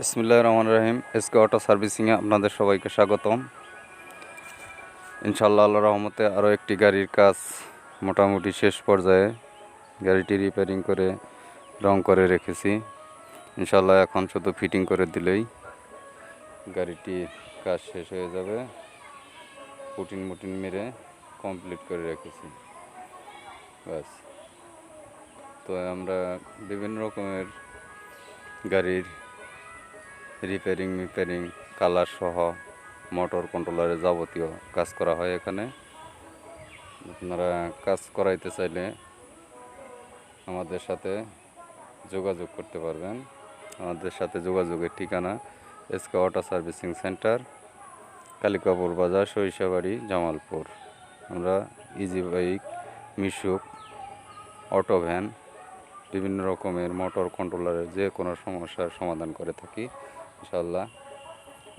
ইসমিল্লাহ রহমান রহিম SK auto সার্ভিসিংয়ে আপনাদের সবাইকে স্বাগতম। ইনশাল্লাহ আল্লাহ রহমতে আরও একটি গাড়ির কাজ মোটামুটি শেষ পর্যায়ে গাড়িটি রিপেয়ারিং করে রং করে রেখেছি। ইনশাল্লাহ এখন শুধু ফিটিং করে দিলেই গাড়িটির কাজ শেষ হয়ে যাবে। পুটিন মুটিন মেরে কমপ্লিট করে রেখেছি। ব্যাস। তো আমরা বিভিন্ন রকমের গাড়ির রিপেয়ারিং মিপেয়ারিং কালার সহ মোটর কন্ট্রোলারের যাবতীয় কাজ করা হয় এখানে। আপনারা কাজ করাইতে চাইলে আমাদের সাথে যোগাযোগ করতে পারবেন। আমাদের সাথে যোগাযোগের ঠিকানা SK auto servicing centre, Kalikapur Bazar, Sarishabari, Jamalpur. আমরা ইজি বাইক মিশুক অটো ভ্যান বিভিন্ন রকমের মোটর কন্ট্রোলারের যে কোনো সমস্যার সমাধান করে থাকি। ইনশাল্লাহ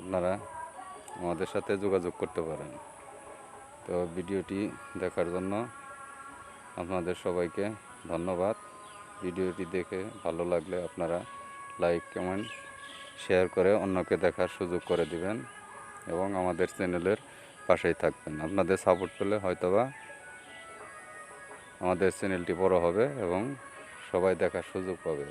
আপনারা আমাদের সাথে যোগাযোগ করতে পারেন। তো ভিডিওটি দেখার জন্য আপনাদের সবাইকে ধন্যবাদ। ভিডিওটি দেখে ভালো লাগলে আপনারা লাইক, কমেন্ট, শেয়ার করে অন্যকে দেখার সুযোগ করে দিবেন এবং আমাদের চ্যানেলের পাশেই থাকবেন। আপনাদের সাপোর্ট পেলে হয়তোবা আমাদের চ্যানেলটি বড় হবে এবং সবাই দেখার সুযোগ পাবে।